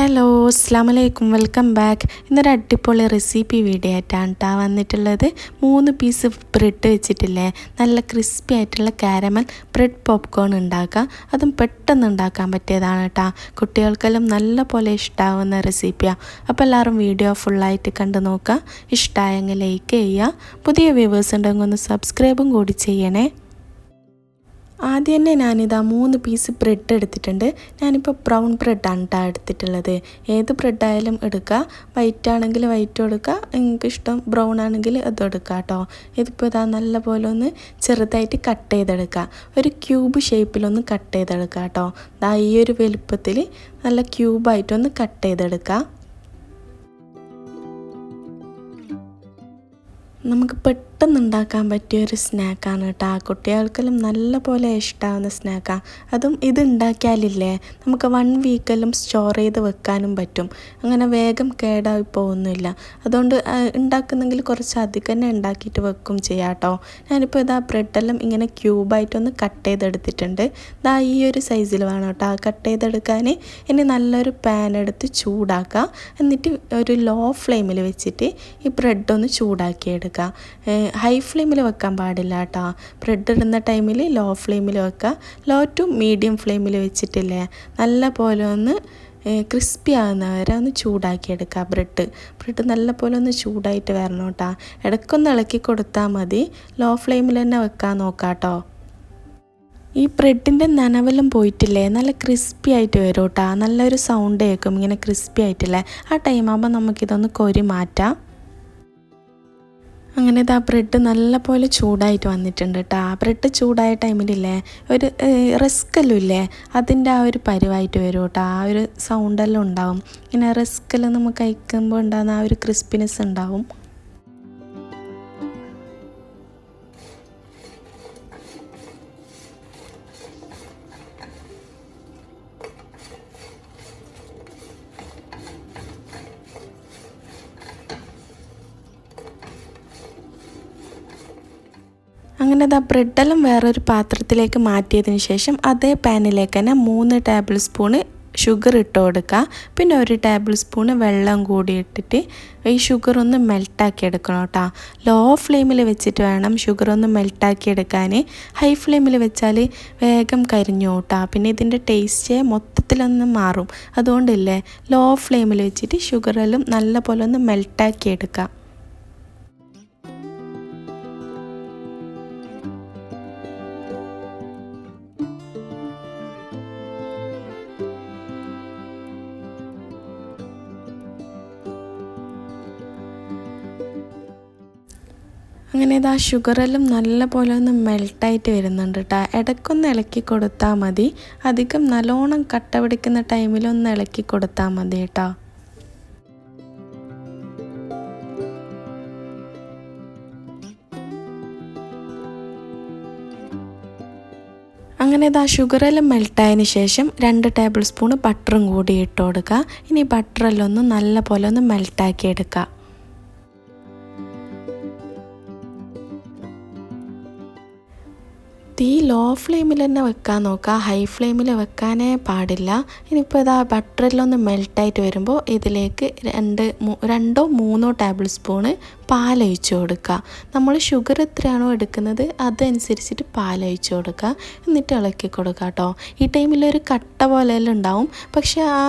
Hello അസ്ലാമലൈക്കും welcome back ഇന്നൊരു അടിപൊളി recipe video ആയിട്ടാണ് കേട്ടോ വന്നിട്ടുള്ളത്. മൂന്ന് പീസ് ബ്രെഡ് വെച്ചിട്ടില്ലേ? നല്ല ക്രിസ്പി ആയിട്ടുള്ള കാരമൽ ബ്രെഡ് പോപ്കോൺ ഉണ്ടാക്കാം. അതും പെട്ടെന്ന് ഉണ്ടാക്കാൻ പറ്റിയതാണ് കേട്ടോ കുട്ടികൾക്കെല്ലാം നല്ല പോലെ ഇഷ്ടമാവുന്ന റെസിപ്പിയാണ് അപ്പോൾ എല്ലാവരും വീഡിയോ ഫുള്ളായിട്ട് കണ്ടു നോക്കുക ഇഷ്ടമായെങ്കിൽ ലൈക്ക് ചെയ്യുക. പുതിയ വ്യൂവേഴ്സ് ഉണ്ടെങ്കിൽ ഒന്ന് സബ്സ്ക്രൈബും കൂടി ചെയ്യണേ. ആദ്യം തന്നെ ഞാനിതാ മൂന്ന് പീസ് ബ്രെഡ് എടുത്തിട്ടുണ്ട്. ഞാനിപ്പോൾ ബ്രൗൺ ബ്രെഡാണ് കേട്ടോ എടുത്തിട്ടുള്ളത്. ഏത് ബ്രെഡായാലും എടുക്കുക വൈറ്റ് ആണെങ്കിൽ വൈറ്റ് എടുക്കുക നിങ്ങൾക്ക് ഇഷ്ടം ബ്രൗൺ ആണെങ്കിൽ അത് എടുക്കുക കേട്ടോ ഇതിപ്പോൾ ഇതാ നല്ല പോലെ ഒന്ന് ചെറുതായിട്ട് കട്ട് ചെയ്തെടുക്കുക ഒരു ക്യൂബ് ഷേപ്പിലൊന്ന് കട്ട് ചെയ്തെടുക്കുക കേട്ടോ ഇതാ ഈ ഒരു വലുപ്പത്തിൽ നല്ല ക്യൂബായിട്ടൊന്ന് കട്ട് ചെയ്തെടുക്കുക നമുക്ക് പെട്ടെന്ന് ഉണ്ടാക്കാൻ പറ്റിയ ഒരു സ്നാക്കാണ് കേട്ടോ. കുട്ടികൾക്കെല്ലാം നല്ല പോലെ ഇഷ്ടമാവുന്ന സ്നാക്കാണ് അതും ഇത് ഉണ്ടാക്കിയാലില്ലേ നമുക്ക് വൺ വീക്കെല്ലാം സ്റ്റോർ ചെയ്ത് വെക്കാനും പറ്റും. അങ്ങനെ വേഗം കേടായി പോകുന്നില്ല. അതുകൊണ്ട് ഉണ്ടാക്കുന്നെങ്കിൽ കുറച്ച് അധികം തന്നെ ഉണ്ടാക്കിയിട്ട് വെക്കും ചെയ്യാം കേട്ടോ. ഞാനിപ്പോൾ ഇതാ ബ്രെഡെല്ലാം ഇങ്ങനെ ക്യൂബായിട്ടൊന്ന് കട്ട് ചെയ്തെടുത്തിട്ടുണ്ട്. ഇതാ ഈ ഒരു സൈസിൽ വേണം കേട്ടോ. കട്ട് ചെയ്തെടുക്കാൻ ഇനി നല്ലൊരു പാൻ എടുത്ത് ചൂടാക്കുക എന്നിട്ട് ഒരു ലോ ഫ്ലെയിമിൽ വെച്ചിട്ട് ഈ ബ്രെഡ് ഒന്ന് ചൂടാക്കിയെടുക്കുക ഹൈ ഫ്ലെയിമിൽ വെക്കാൻ പാടില്ല കേട്ടോ ബ്രെഡ് ഇടുന്ന ടൈമിൽ ലോ ഫ്ലെയിമിൽ വെക്കുക ലോ ടു മീഡിയം ഫ്ലെയിമിൽ വെച്ചിട്ടില്ലേ? നല്ല പോലെ ഒന്ന് ക്രിസ്പി ആകുന്ന വരെ ഒന്ന് ചൂടാക്കിയെടുക്കുക ബ്രെഡ് ബ്രെഡ് നല്ലപോലെ ഒന്ന് ചൂടായിട്ട് വരണം കേട്ടോ ഇടയ്ക്കൊന്ന് ഇളക്കി കൊടുത്താൽ മതി. ലോ ഫ്ലെയിമിൽ തന്നെ വെക്കാൻ നോക്കാം കേട്ടോ ഈ ബ്രെഡിന്റെ നനവെല്ലാം പോയിട്ടില്ലേ? നല്ല ക്രിസ്പി ആയിട്ട് വരും കേട്ടോ നല്ലൊരു സൗണ്ട് കേൾക്കും. ഇങ്ങനെ ക്രിസ്പി ആയിട്ടില്ലേ? ആ ടൈം ആകുമ്പോൾ നമുക്കിതൊന്ന് കൊരി മാറ്റാം. അങ്ങനെ ആ ബ്രെഡ് നല്ലപോലെ ചൂടായിട്ട് വന്നിട്ടുണ്ട് കേട്ടോ ആ ബ്രെഡ് ചൂടായ ടൈമിലില്ലേ ഒരു റിസ്ക്കെല്ലാം ഇല്ലേ അതിന്റെ ആ ഒരു പരിവായിട്ട് വരും കേട്ടോ ആ ഒരു സൗണ്ടെല്ലാം ഉണ്ടാവും. ഇങ്ങനെ റിസ്ക്കെല്ലാം നമുക്ക് കഴിക്കുമ്പോൾ ഉണ്ടാകുന്ന ആ ഒരു ക്രിസ്പിനെസ് ഉണ്ടാവും. അങ്ങനെ ഇതാ ബ്രെഡെല്ലാം വേറൊരു പാത്രത്തിലേക്ക് മാറ്റിയതിന് ശേഷം അതേ പാനിലേക്ക് തന്നെ മൂന്ന് ടേബിൾ സ്പൂണ് ഷുഗർ ഇട്ട് കൊടുക്കുക. പിന്നെ ഒരു ടേബിൾ സ്പൂണ് വെള്ളം കൂടി ഇട്ടിട്ട് ഈ ഷുഗർ ഒന്ന് മെൽട്ടാക്കി എടുക്കണം കേട്ടോ. ലോ ഫ്ലെയിമിൽ വെച്ചിട്ട് വേണം ഷുഗർ ഒന്ന് മെൽട്ടാക്കി എടുക്കാൻ. ഹൈ ഫ്ലെയിമിൽ വെച്ചാൽ വേഗം കരിഞ്ഞു കേട്ടോ പിന്നെ ഇതിന്റെ ടേസ്റ്റ് മൊത്തത്തിലൊന്ന് മാറും. അതുകൊണ്ടില്ലേ ലോ ഫ്ലെയിമിൽ വെച്ചിട്ട് ഷുഗറെല്ലാം നല്ല പോലെ ഒന്ന് മെൽട്ടാക്കി എടുക്കുക. അങ്ങനെ ഇത് ഷുഗറെല്ലാം നല്ല പോലെ ഒന്ന് മെൽട്ടായിട്ട് വരുന്നുണ്ട് കേട്ടോ ഇടയ്ക്കൊന്ന് ഇളക്കി കൊടുത്താൽ മതി. അധികം നല്ലോണം കട്ട പിടിക്കുന്ന ടൈമിലൊന്ന് ഇളക്കി കൊടുത്താൽ മതി കേട്ടോ അങ്ങനെ ഇത് ആ ഷുഗറെല്ലാം മെൽട്ടായതിന് ശേഷം രണ്ട് ടേബിൾ സ്പൂൺ ബട്ടറും കൂടി ഇട്ട് കൊടുക്കുക. ഇനി ബട്ടറെല്ലാം ഒന്ന് നല്ല പോലെ ഒന്ന് മെൽട്ടാക്കി എടുക്കുക. ലോ ഫ്ലെയിമിൽ തന്നെ വെക്കാൻ നോക്കുക. ഹൈ ഫ്ലെയിമിൽ വെക്കാനേ പാടില്ല. ഇനിയിപ്പോൾ ഇതാ ബട്ടറിലൊന്ന് മെൽട്ടായിട്ട് വരുമ്പോൾ ഇതിലേക്ക് രണ്ട് രണ്ടോ മൂന്നോ ടേബിൾ സ്പൂണ് പാലൊഴിച്ച് കൊടുക്കുക. നമ്മൾ ഷുഗർ എത്രയാണോ എടുക്കുന്നത് അതനുസരിച്ചിട്ട് പാലൊഴിച്ച് കൊടുക്കുക. എന്നിട്ട് ഇളക്കി കൊടുക്കുക കേട്ടോ. ഈ ടൈമിൽ ഒരു കട്ട പോലെയെല്ലാം ഉണ്ടാവും. പക്ഷേ ആ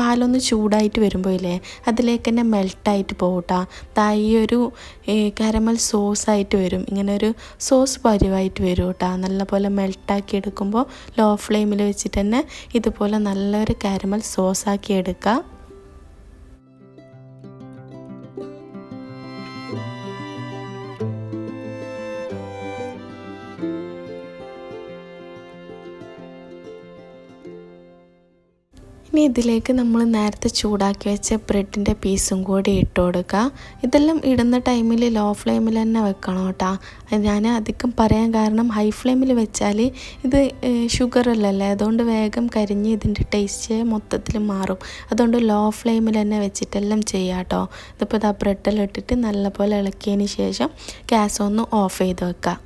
പാലൊന്ന് ചൂടായിട്ട് വരുമ്പോൾ ഇല്ലേ അതിലേക്ക് തന്നെ മെൽട്ടായിട്ട് പോകട്ടോ ദാ ഈ ഒരു സോസ് സോസായിട്ട് വരും. ഇങ്ങനെ ഒരു സോസ് പരിവായിട്ട് വരും കേട്ടോ നല്ലപോലെ മെൽട്ടാക്കി എടുക്കുമ്പോൾ ലോ ഫ്ലെയിമിൽ വെച്ചിട്ട് തന്നെ ഇതുപോലെ നല്ലൊരു കാരമൽ സോസാക്കി എടുക്കുക. ഇനി ഇതിലേക്ക് നമ്മൾ നേരത്തെ ചൂടാക്കി വെച്ച ബ്രെഡിന്റെ പീസും കൂടി ഇട്ട് കൊടുക്കുക. ഇതെല്ലാം ഇടുന്ന ടൈമിൽ ലോ ഫ്ലെയിമിൽ തന്നെ വെക്കണം കേട്ടോ. ഞാൻ അധികം പറയാൻ കാരണം ഹൈ ഫ്ലെയിമിൽ വെച്ചാൽ ഇത് ഷുഗർ ഷുഗറല്ലല്ലേ അതുകൊണ്ട് വേഗം കരിഞ്ഞ് ഇതിന്റെ ടേസ്റ്റ് മൊത്തത്തിൽ മാറും. അതുകൊണ്ട് ലോ ഫ്ലെയിമിൽ തന്നെ വെച്ചിട്ടെല്ലാം ചെയ്യാം കേട്ടോ. ഇതിപ്പോൾ ഇതാ ബ്രെഡെല്ലാം ഇട്ടിട്ട് നല്ലപോലെ ഇളക്കിയതിന് ശേഷം ഗ്യാസ് ഒന്ന് ഓഫ് ചെയ്ത് വെക്കുക.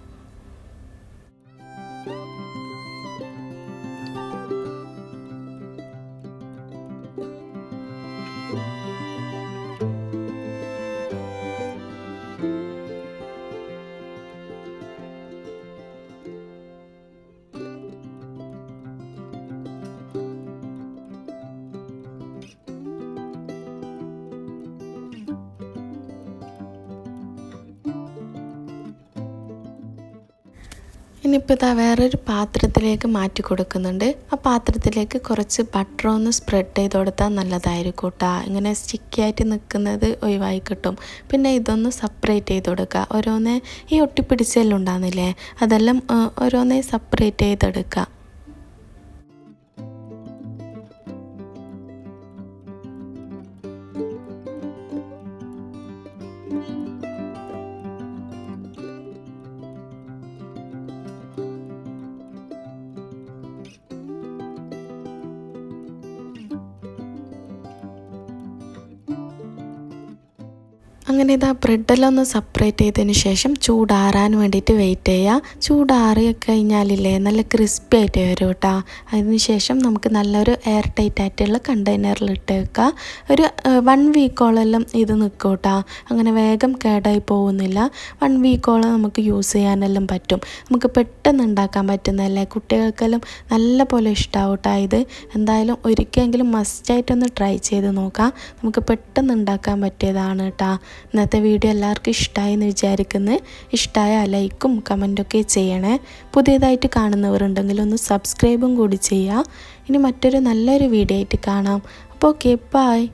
ഇനിയിപ്പോൾ ഇതാ വേറൊരു പാത്രത്തിലേക്ക് മാറ്റി കൊടുക്കുന്നുണ്ട്. ആ പാത്രത്തിലേക്ക് കുറച്ച് ബട്ടർ ഒന്ന് സ്പ്രെഡ് ചെയ്ത് കൊടുത്താൽ നല്ലതായിരിക്കും കേട്ടോ ഇങ്ങനെ സ്റ്റിക്കി ആയിട്ട് നിൽക്കുന്നത് ഒഴിവായി കിട്ടും. പിന്നെ ഇതൊന്ന് സെപ്പറേറ്റ് ചെയ്ത് കൊടുക്കുക. ഓരോന്നേ ഈ ഒട്ടിപ്പിടിച്ചെല്ലാം ഉണ്ടാകുന്നില്ലേ അതെല്ലാം ഓരോന്നേ സെപ്പറേറ്റ് ചെയ്തെടുക്കുക. അങ്ങനെ ഇതാ ബ്രെഡെല്ലാം ഒന്ന് സെപ്പറേറ്റ് ചെയ്തതിന് ശേഷം ചൂടാറാൻ വേണ്ടിയിട്ട് വെയിറ്റ് ചെയ്യുക ചൂടാറി കഴിഞ്ഞാലില്ലേ നല്ല ക്രിസ്പി ആയിട്ട് വരും കേട്ടോ അതിന് ശേഷം നമുക്ക് നല്ലൊരു എയർ ടൈറ്റ് ആയിട്ടുള്ള കണ്ടെയ്നറിൽ ഇട്ട് വെക്കുക ഒരു വൺ വീക്കോളെല്ലാം ഇത് നിൽക്കും കേട്ടോ അങ്ങനെ വേഗം കേടായി പോകുന്നില്ല. വൺ വീക്കോളം നമുക്ക് യൂസ് ചെയ്യാനെല്ലാം പറ്റും. നമുക്ക് പെട്ടെന്ന് ഉണ്ടാക്കാൻ പറ്റുന്നതല്ലേ? കുട്ടികൾക്കെല്ലാം നല്ല പോലെ ഇഷ്ടമാവും കേട്ടോ ഇത്. എന്തായാലും ഒരിക്കലെങ്കിലും മസ്റ്റായിട്ടൊന്ന് ട്രൈ ചെയ്ത് നോക്കാം. നമുക്ക് പെട്ടെന്ന് ഉണ്ടാക്കാൻ പറ്റിയതാണ് കേട്ടോ ഇന്നത്തെ വീഡിയോ എല്ലാവർക്കും ഇഷ്ടമായി എന്ന് വിചാരിക്കുന്നു. ഇഷ്ടമായ ലൈക്കും കമന്റൊക്കെ ചെയ്യണേ. പുതിയതായിട്ട് കാണുന്നവരുണ്ടെങ്കിൽ ഒന്ന് സബ്സ്ക്രൈബും കൂടി ചെയ്യുക. ഇനി മറ്റൊരു നല്ലൊരു വീഡിയോ ആയിട്ട് കാണാം. അപ്പോൾ ഓക്കെ ബായ്